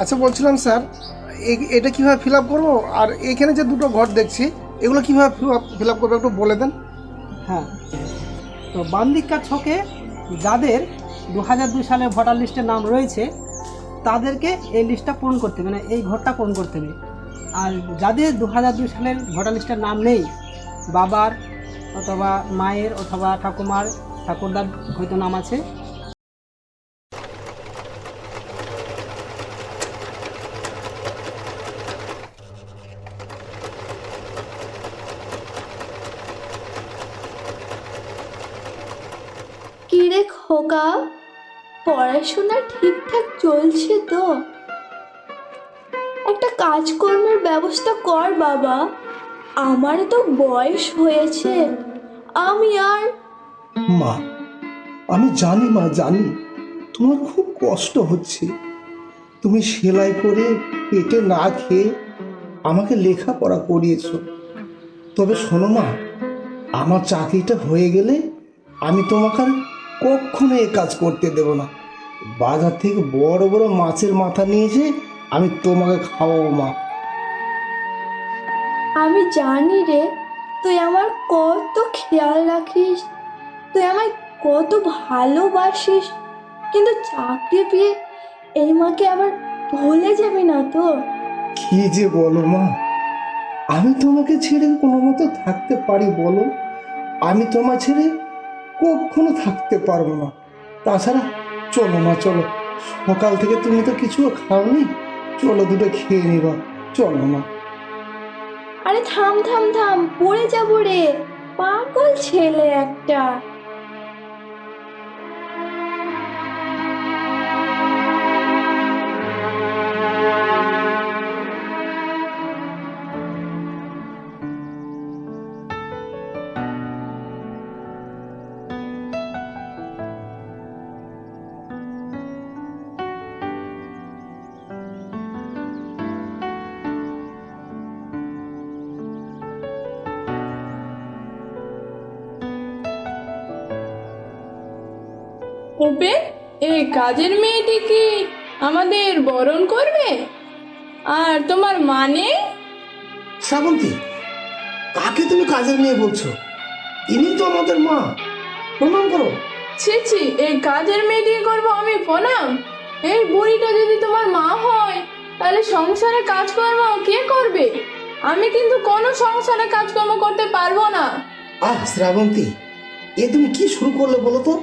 আচ্ছা বলছিলাম স্যার এটা কীভাবে ফিল আপ করব? আর এখানে যে দুটো ঘর দেখছি, এগুলো কীভাবে ফিল আপ করব? একটু বলে দেন। হ্যাঁ। তো বাম দিককার ছকে যাদের দু হাজার দুই সালে ভোটার লিস্টে নাম রয়েছে, তাদেরকে এই লিস্টটা পূরণ করতে হবে মানে এই ঘরটা পূরণ করতে হবে। আর যাদের দু হাজার দুই সালের ভোটার লিস্টের নাম নেই, বাবার অথবা মায়ের অথবা ঠাকুমার, ঠাকুরদার হয়তো নাম আছে কিরে খোকা পড়াশোনা ঠিকঠাক চলছে তো? একটা কাজকর্মের ব্যবস্থা কর বাবা। আমার তো বয়স হয়েছে। আমি আর মা, আমি জানি মা, জানি। তোমার খুব কষ্ট হচ্ছে। তুমি সেলাই করে পেটে না খেয়ে আমাকে লেখাপড়া করিয়েছো। তবে শোনো মা, আমার চাকরিটা হয়ে গেলে আমি তোমাকে কখনো এ কাজ করতে দেব না। বাজার থেকে বড় বড় মাছের মাথা নিয়ে এসে আমি তোমাকে খাওয়াবো মা। আমি জানি রে তুই আমার কত খেয়াল রাখিস তুই আমায় কত ভালোবাসিস কিন্তু চাকরি পেয়ে এই মাকে আবার ভুলে যাবি না তো? কি যে বলো মা? আমি তোমাকে ছেড়ে কোনো মতো থাকতে পারি বলো? আমি তোমার ছেড়ে কখনো থাকতে পারব না। তাছাড়া চলো মা, চলো। সকাল থেকে তুমি তো কিছু খাওনি। চলো দুটো খেয়ে নিবা। চলো মা। আরে থাম থাম থাম, পড়ে যাব রে। পাগল ছেলে একটা। ওপে এই কাজের মেয়েটি কি আমাদের বরণ করবে? আর তোমার মানে? শ্রাবন্তী কাকে তুমি কাজের মেয়ে বলছো? ইনি তো আমাদের মা। প্রণাম করো। ছি ছি এই কাজের মেয়েটিকে করব আমি প্রণাম? এই বুড়িটা যদি তোমার মা হয় তাহলে সংসারে কাজকর্ম কে করবে? আমি কিন্তু কোনো সংসারে কাজকর্ম করতে পারব না। আহ শ্রাবন্তী এ তুমি কি শুরু করলে বলো তো?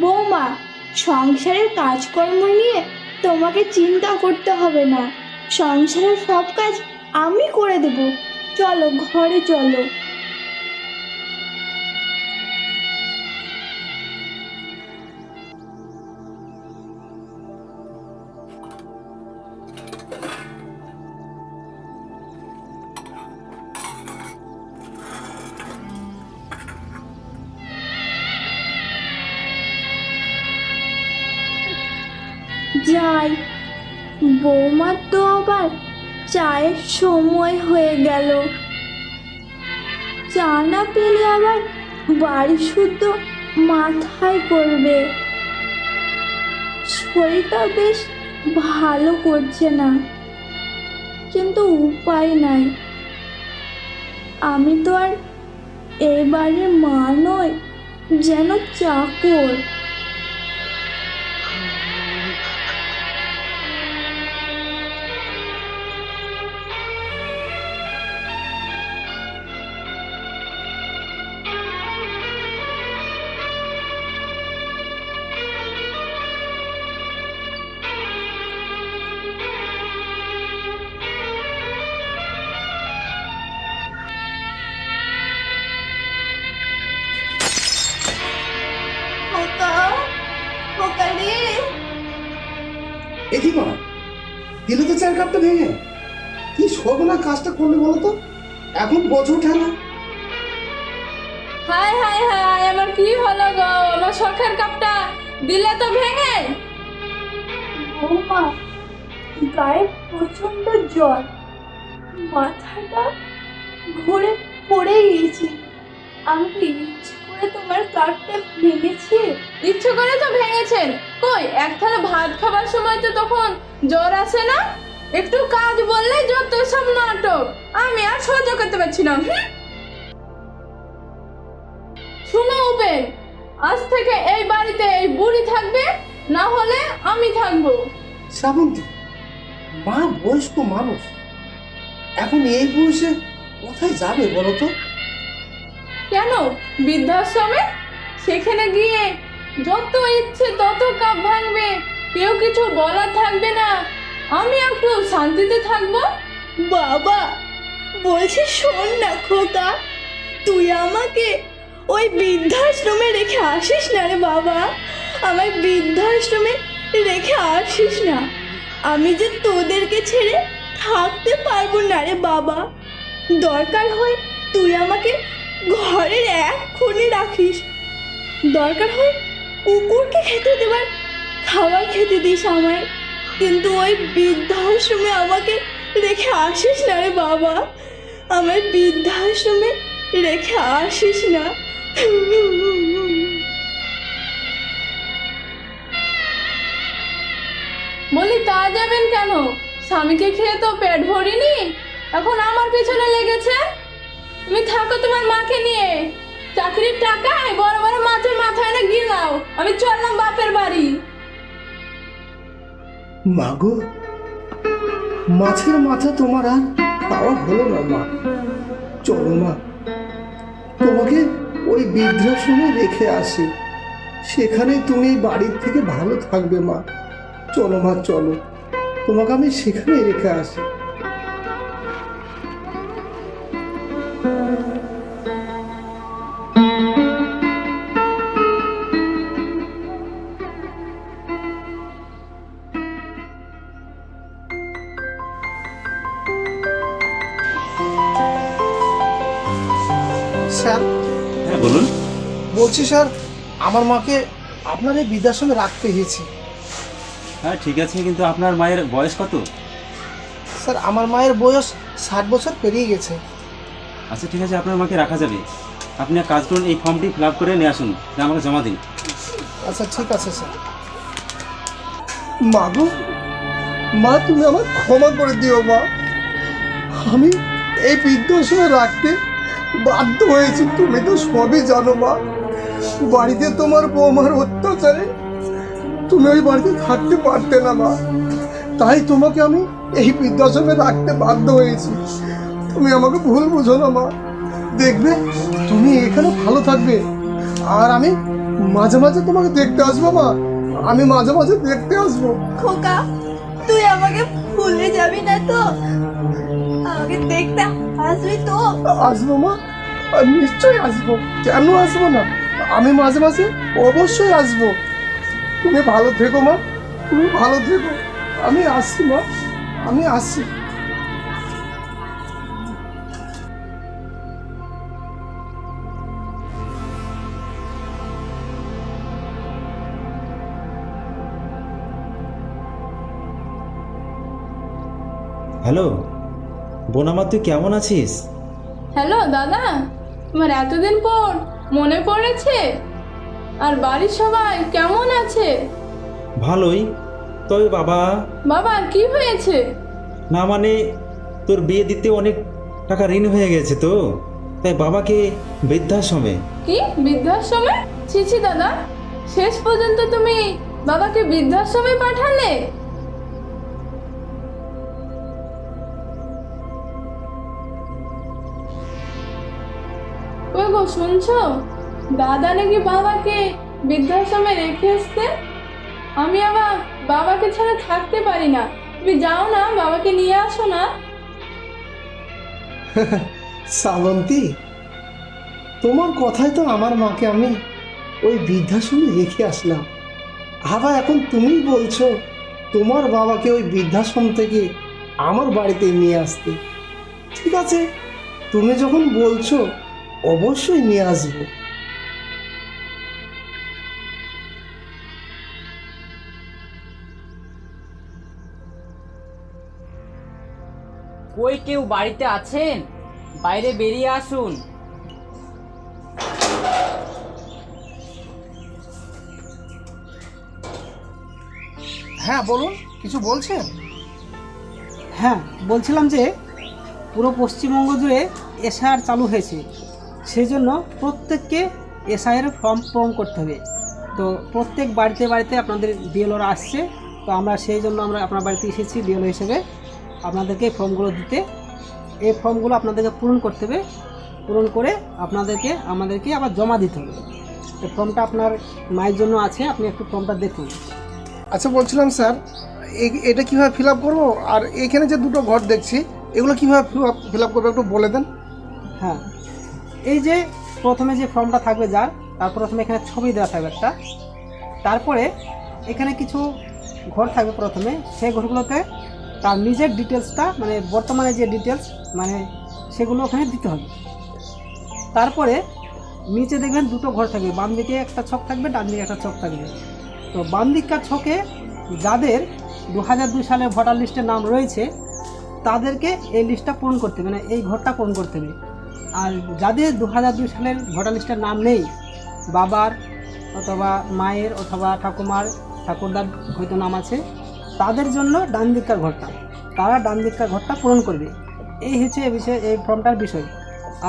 বৌমা, সংসারের কাজকর্ম নিয়ে তোমাকে চিন্তা করতে হবে না। সংসারের সব কাজ আমি করে দেবো। চলো, ঘরে চলো। যাই বৌমার তো আবার চায়ের সময় হয়ে গেল। চা না পেলে আবার বাড়ি শুদ্ধ মাথায় করবে শরীরটা বেশ ভালো করছে না, কিন্তু উপায় নাই। আমি তো আর এবারে মা নয় যেন চাকর কাপটা ভেঙে। কি সর্বনা কাজটা করলে বলো তো? এখন বছর ঠেলা হায় হায় হায় আমার কি হলো গো? আমার শখের কাপটা দিলে তো ভেঙে। বৌমা গায়ে প্রচণ্ড জ্বর। মাথাটা ঘুরে পড়ে গিয়েছি। আমি ইচ্ছে করে তোমার কাঠটা ভেঙেছে? ইচ্ছে করে তো ভেঙেছেন। কই এক থালা ভাত খাবার সময় তো তখন জ্বর আসে না? একটু কাজ বললে যত সব নাটক। আমি আর সহ্য করতে পারছি না শুনো উপেন আজ থেকে এই বাড়িতে এই বুড়ি থাকবে না হলে আমি থাকব। শ্রাবন্তী মা বয়স্ক মানুষ। এখন এই বয়সে কোথায় যাবে বলো তো? কেন? বৃদ্ধাশ্রমে? সেখানে গিয়ে যত ইচ্ছে তত কাপ ভাঙবে কেউ কিছু বলার থাকবে না। আমি একটু শান্তিতে থাকব? বাবা, বলছি শোন না খোকা, তুই আমাকে ওই বৃদ্ধাশ্রমে রেখে আসিস না রে বাবা? আমার বৃদ্ধাশ্রমে রেখে আসিস না। আমি যে তোদেরকে ছেড়ে থাকতে পারব না রে বাবা। দরকার হয় তুই আমাকে ঘরের এক কোণে রাখিস। দরকার হয় কুকুরকে খেতে দেবার, খাবার খেতে দিস আমায়। কিন্তু ওই বৃদ্ধাশ্রমে আমাকে রেখে আসিস না রে বাবা। আমার বৃদ্ধাশ্রমে রেখে আসিস না। বলি, তা যাবেন কেন? স্বামীকে খেয়ে তো পেট ভরিনি। এখন আমার পিছনে লেগেছে। তুমি থাকো তোমার মাকে নিয়ে। চাকরির টাকায় বড় বড় মাছের মাথায় না গিলাও। আমি চললাম বাপের বাড়ি। মাগো মাছের মাথা তোমার আর পাওয়া হলো না, মা। চলো মা, তোমাকে ওই বৃদ্ধাশ্রমে রেখে আসি। সেখানে তুমি বাড়ির থেকে ভালো থাকবে, মা। চলো মা, চলো। তোমাকে আমি সেখানে রেখে আসি। স্যার। হ্যাঁ বলুন। বলছি স্যার আমার মাকে আপনার এই বৃদ্ধাশ্রমে রাখতে হয়েছে। হ্যাঁ ঠিক আছে কিন্তু আপনার মায়ের বয়স কত? স্যার আমার মায়ের বয়স ষাট বছর পেরিয়ে গেছে। আচ্ছা ঠিক আছে আপনার মাকে রাখা যাবে। আপনি এক কাজ করুন এই ফর্মটি ফিল আপ করে নিয়ে আসুন আমাকে জমা দিন। আচ্ছা ঠিক আছে স্যার। মা গো মা তুমি আমার ক্ষমা করে দিও মা। আমি এই বৃদ্ধাশ্রমে রাখতে বাধ্য হয়েছি, তুমি তো সবই জানো মা। বাড়িতে তোমার বৌমার অত্যাচারে তুমি ওই বাড়িতে থাকতে পারতে না মা। তাই তোমাকে আমি এই বৃদ্ধাশ্রমে রাখতে বাধ্য হয়েছি। তুমি আমাকে ভুল বুঝো না মা। দেখবে, তুমি এখানে ভালো থাকবে। আর আমি মাঝে মাঝে তোমাকে দেখতে আসব মা। আমি মাঝে মাঝে দেখতে আসব। খোকা, তুই আমাকে ভুলে যাবি না তো? আমাকে দেখতে আসবি তো? আসব মা? নিশ্চয়ই আসব। কেন আসব না? আমি মাঝে মাঝে অবশ্যই আসব। তুমি ভালো থেকো মা। তুমি ভালো থেকো। আমি আসছি মা। আমি আসছি। হ্যালো? বোন আমার তুই কেমন আছিস? হ্যালো দাদা। তোমার এতদিন পর মনে পড়েছে? আর বাড়ির সবাই কেমন আছে? ভালোই। তবে বাবা। বাবা কি হয়েছে? না মানে তোর বিয়ে দিতে অনেক টাকা ঋণ হয়ে গেছে তো? তাই বাবাকে বৃদ্ধাশ্রমে। কি? বৃদ্ধাশ্রমে? ছিছি দাদা। শেষ পর্যন্ত তুমি বাবাকে বৃদ্ধাশ্রমে পাঠালে? গো, শুনছো? দাদা নাকি বাবাকে বৃদ্ধাশ্রমে রেখে আসতে আমি আবার বাবাকে ছাড়া থাকতে পারি না। তুমি যাও না, বাবাকে নিয়ে আসো না। শ্রাবন্তী তোমার কথায় তো আমার মাকে আমি ওই বৃদ্ধাশ্রমে রেখে আসলাম। আবার এখন তুমি বলছো, তোমার বাবাকে ওই বৃদ্ধাশ্রম থেকে আমার বাড়িতে নিয়ে আসতে। ঠিক আছে, তুমি যখন বলছো অবশ্যই নিয়ে আসব। কই কেউ বাড়িতে আছেন? বাইরে বেরিয়ে আসুন। হ্যাঁ বলুন কিছু বলছেন? হ্যাঁ বলছিলাম যে পুরো পশ্চিমবঙ্গ জুড়ে এসআর চালু হয়েছে। সেই জন্য প্রত্যেককে এসআইয়ের ফর্ম পূরণ করতে হবে। তো প্রত্যেক বাড়িতে বাড়িতে আপনাদের বিএলওরা আসছে তো আমরা সেই জন্য আমরা আপনার বাড়িতে এসেছি বিএলও হিসেবে। আপনাদেরকে এই ফর্মগুলো দিতে। এই ফর্মগুলো আপনাদেরকে পূরণ করতে হবে। পূরণ করে আপনাদেরকে আমাদেরকে আবার জমা দিতে হবে। তো ফর্মটা আপনার মায়ের জন্য আছে আপনি একটু ফর্মটা দেখুন। আচ্ছা বলছিলাম স্যার এটা কীভাবে ফিল আপ করব? আর এখানে যে দুটো ঘর দেখছি এগুলো কীভাবে ফিল আপ করব একটু বলে দেন। হ্যাঁ এই যে প্রথমে যে ফর্মটা থাকবে যার, তার প্রথমে এখানে ছবি দেওয়া থাকবে একটা। তারপরে এখানে কিছু ঘর থাকবে প্রথমে। সেই ঘরগুলোতে তার নিজের ডিটেলসটা মানে বর্তমানে যে ডিটেলস মানে সেগুলো ওখানে দিতে হবে। তারপরে নিচে দেখবেন দুটো ঘর থাকবে। বাম দিকে একটা ছক থাকবে, ডান দিকে একটা ছক থাকবে। তো বাম দিককার ছকে যাদের দু হাজার দুই সালে ভোটার লিস্টে নাম রয়েছে, তাদেরকে এই লিস্টটা পূরণ করতে হবে মানে এই ঘরটা পূরণ করতে হবে। আর যাদের দু হাজার দুই সালের ভোটার লিস্টের নাম নেই বাবার অথবা মায়ের অথবা ঠাকুমার ঠাকুরদার হয়তো নাম আছে তাদের জন্য ডান দিককার ঘরটা। তারা ডান দিককার ঘরটা পূরণ করবে। এই হচ্ছে এই বিষয় এই ফর্মটার বিষয়।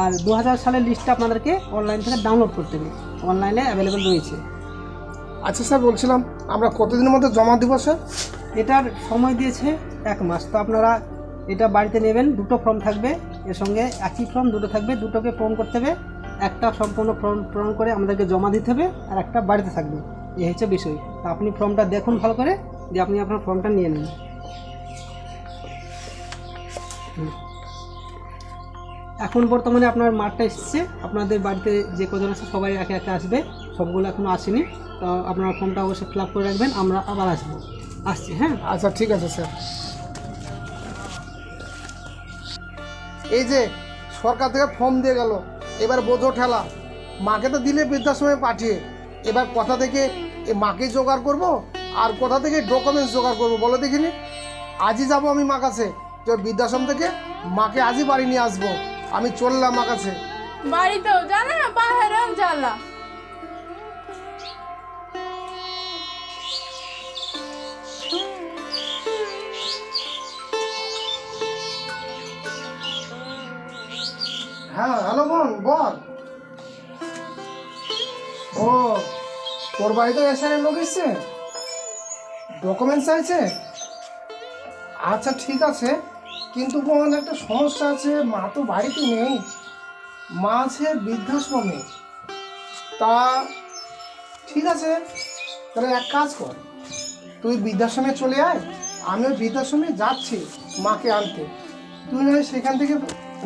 আর দু হাজার সালের লিস্টটা আপনাদেরকে অনলাইন থেকে ডাউনলোড করতে হবে। অনলাইনে অ্যাভেলেবেল রয়েছে। আচ্ছা স্যার বলছিলাম আমরা কতদিনের মধ্যে জমা দিব স্যার? এটার সময় দিয়েছে এক মাস। তো আপনারা এটা বাড়িতে নেবেন দুটো ফর্ম থাকবে। এর সঙ্গে একই ফর্ম দুটো থাকবে, দুটোকে পূরণ করতে হবে। একটা সম্পূর্ণ ফর্ম পূরণ করে আমাদেরকে জমা দিতে হবে আর একটা বাড়িতে থাকবে। এই হচ্ছে বিষয়। তো আপনি ফর্মটা দেখুন ভালো করে যে আপনি আপনার ফর্মটা নিয়ে নেন। এখন বর্তমানে আপনার মাঠটা এসেছে। আপনাদের বাড়িতে যে কজন আছে, সবাই একে একে আসবে। সবগুলো এখনও আসেনি। তো আপনার ফর্মটা অবশ্যই ফিল করে রাখবেন। আমরা আবার আসব। আসছি হ্যাঁ? আচ্ছা ঠিক আছে স্যার এই যে সরকার থেকে ফর্ম দিয়ে গেল, এবার বোঝো ঠেলা। মাকে তো দিলে বৃদ্ধাশ্রমে পাঠিয়ে, এবার কোথা থেকে মাকে জোগাড় করব, আর কোথা থেকে ডকুমেন্টস জোগাড় করব, বলে দেখিনি? আজই যাব আমি মা কাছে, যে বৃদ্ধাশ্রম থেকে মাকে আজই বাড়ি নিয়ে আসব। আমি চললাম মা কাছে। বাড়িতেও জ্বালা বাইরেও জ্বালা? হ্যাঁ হ্যালো বোন, বল। ও, তোর বাড়িতে এসে লোক এসছে? আছে আচ্ছা ঠিক আছে। কিন্তু বোন, একটা সমস্যা আছে, মা তো বাড়িতে নেই। মা আছে বৃদ্ধাশ্রমে। তা, ঠিক আছে, তাহলে এক কাজ কর। তুই বৃদ্ধাশ্রমে চলে আয়, আমি ওই বৃদ্ধাশ্রমে যাচ্ছি মাকে আনতে। তুই নয় সেখান থেকে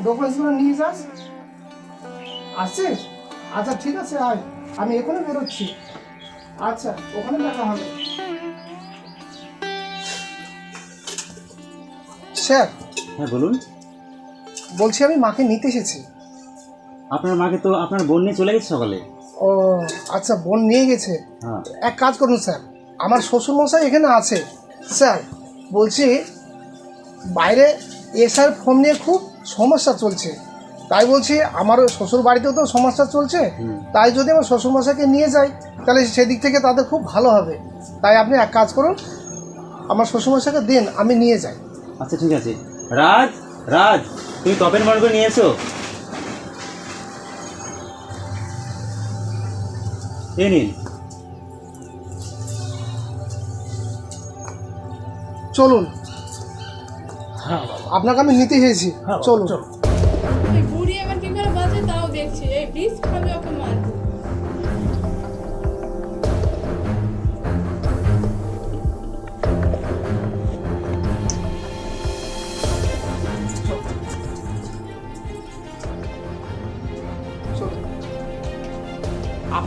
ডকুমেন্টসগুলো নিয়ে যাস আসছিস আচ্ছা ঠিক আছে আয়। আমি এখনই বেরোচ্ছি। আচ্ছা ওখানে দেখা হবে। স্যার হ্যাঁ বলুন। বলছি আমি মাকে নিতে এসেছি। আপনার মাকে তো আপনার বোন নিয়ে চলে গেছে সকালে। ও আচ্ছা বোন নিয়ে গেছে। হ্যাঁ। এক কাজ করুন স্যার। আমার শ্বশুরমশাই এখানে আছে। স্যার বলছি বাইরে এসআর ফোন নিয়ে খুব সমস্যা চলছে। তাই বলছি আমার শ্বশুর বাড়িতেও তো সমস্যা চলছে। তাই যদি আমার শ্বশুরমশাইকে নিয়ে যাই তাহলে সেদিক থেকে তাদের খুব ভালো হবে। তাই আপনি এক কাজ করুন আমার শ্বশুরমশাইকে দিন আমি নিয়ে যাই। আচ্ছা ঠিক আছে। রাজ রাজ তুমি মনে করে নিয়ে এসো। এ নিন। চলুন। হ্যাঁ আপনাকে আমি নিতে এসেছি। চলুন। এই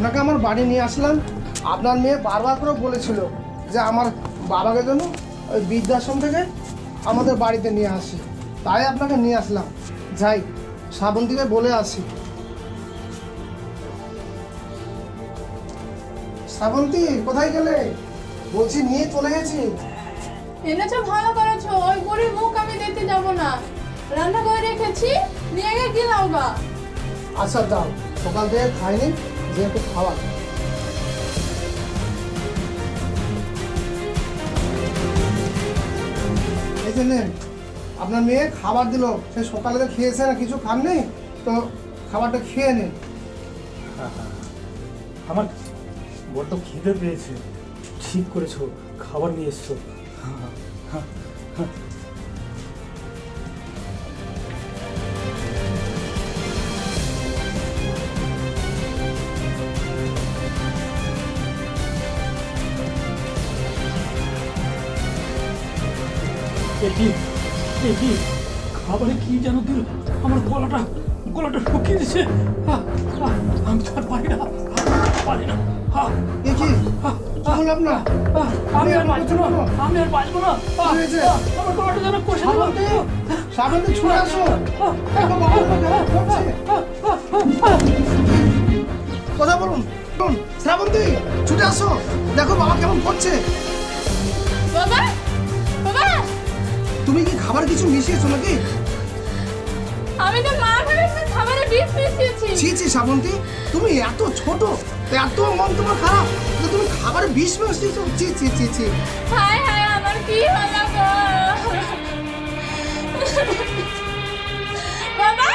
আপনাকে আমার বাড়ি নিয়ে আসলাম। আপনার মেয়ে বারবার করে বলেছিল যে আমার বাবাকে যেন ওই বৃদ্ধাশ্রম থেকে আমাদের বাড়িতে নিয়ে আসি। তাই আপনাকে নিয়ে আসলাম। যাই শ্রাবন্তীকে বলে আসি। শ্রাবন্তী কোথায় গেলে? বলছি নিয়ে চলে গেছি। এনেছো ভালো করেছ। ওই বুড়ির মুখ আমি দেখতে যাব না। রান্না করে রেখেছি নিয়ে গিয়ে কি লাউবা আচ্ছা দাও। সকাল থেকে খাইনি। যে একটু খাওয়া। এই যে নেন আপনার মেয়ে খাবার দিল সে সকালে তো খেয়েছে না কিছু খাননি? তো খাবারটা খেয়ে নিন। আমার বড্ড খিদে পেয়েছে। ঠিক করেছ খাবার নিয়ে এসছো। এ কি খাবারে কি যেন দিল। আমার গলাটা গলাটা শুকিয়ে আমি তো আর পারি না। পারি না। আহ, এ কি কি বললাম না আমি আর বাঁচবো না। আমি আর বাঁচবো না। আহ, হয়েছে? আহ, আমার গলাটা যেন কষে দিল। শ্রাবন্তী শ্রাবন্তী ছুটে আসো। দেখো বাবা কেমন করছে। কথা বলুন বলুন, শ্রাবন্তী ছুটে আসো। দেখো বাবা কেমন করছে। বাবা তুমি কি খাবার কিছু মিশিয়েছো নাকি? আমি তো মা ভেবেছি খাবারে বিষ মিশিয়েছি। ছি ছি শ্রাবন্তী তুমি এত ছোট এত মন তোমার খারাপ যে তুমি খাবারে বিষ মিশিয়েছো। ছি ছি ছি ছি। হায় হায় আমার কি হলো গো? বাবা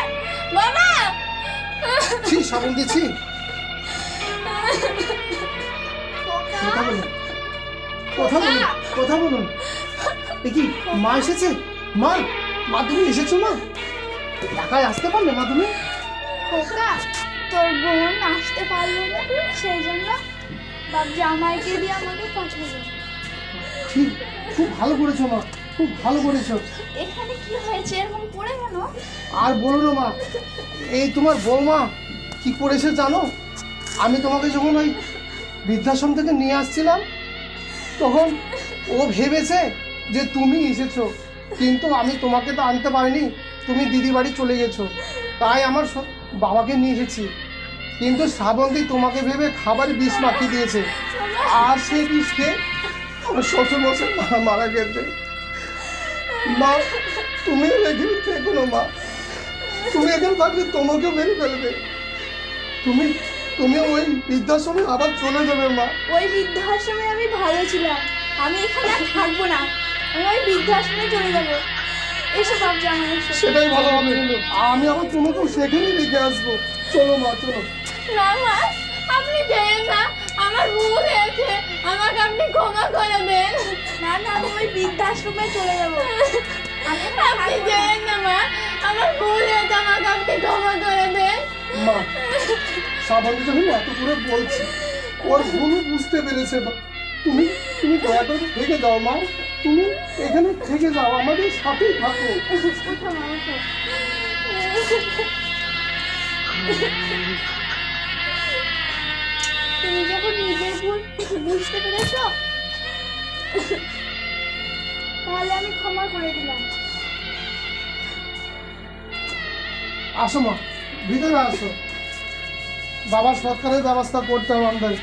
বাবা ছি শ্রাবন্তী ছি। কথা বলুন কথা বলুন কথা বলুন। কি মা এসেছে? মা মা তুমি এসেছ মা? একাই আসতে পারলে মা তুমি? খোকা তোর বোন আসতে পারল না সেই জন্য বাপ জামাইকে দিয়ে আমাকে পাঠালো ঠিক খুব ভালো করেছ মা খুব ভালো করেছ। এখানে কি হয়েছে এরকম পড়ে কেন? আর বলো না মা এই তোমার বৌমা কি করেছে জানো? আমি তোমাকে যখন ওই বৃদ্ধাশ্রম থেকে নিয়ে আসছিলাম তখন ও ভেবেছে যে তুমি এসেছ। কিন্তু আমি তোমাকে তো আনতে পারিনি, তুমি দিদি বাড়ি চলে গেছো। তাই আমার বাবাকে নিয়ে এসেছি। কিন্তু শ্রাবন্তী তোমাকে ভেবে খাবার বিষ মাখিয়ে দিয়েছে। আর সেই বিষ খেয়ে আমার শ্বশুর মশাই মারা গেছে। মা, তুমি রেখে থেকো মা। তুমি এখানে থাকলে তোমাকেও মেরে ফেলবে। তুমি তুমি ওই বৃদ্ধাশ্রমে আবার চলে যাবে, মা। ওই বৃদ্ধাশ্রমে আমি ভালো ছিলাম। আমি এখানে থাকব না। আমি ওই বৃদ্ধাশ্রমে চলে যাব। এসো বাপ জামাই সেটাই ভালো হবে। আমি আবার তোমাকেও সেখানেই রেখে আসব। চলো মা চলো। না মা আপনি যেন না। আমার ভুল হয়েছে। আমাকে আপনি ক্ষমা করে দেন। না না আমি ওই বৃদ্ধাশ্রমে চলে যাব। আমি আপনি। যেন না মা। আমার ভুল হয়েছে আমাকে আপনি ক্ষমা করে দেন। মা সাবানি যখন এত করে বলছি। ওর ভুলও বুঝতে পেরেছে তুমি তুমি দয়া করে থেকে যাও মা। তুমি এখানে থেকে যাও আমাদের সাথেই থাকো। তুমি যখন নিজের ভুল বুঝতে পেরেছ তাহলে আমি ক্ষমা করে দিলাম। আসো মা। ভিতরে আসো। বাবার সৎকারের ব্যবস্থা করতে হবে আমাদের।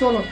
চলো।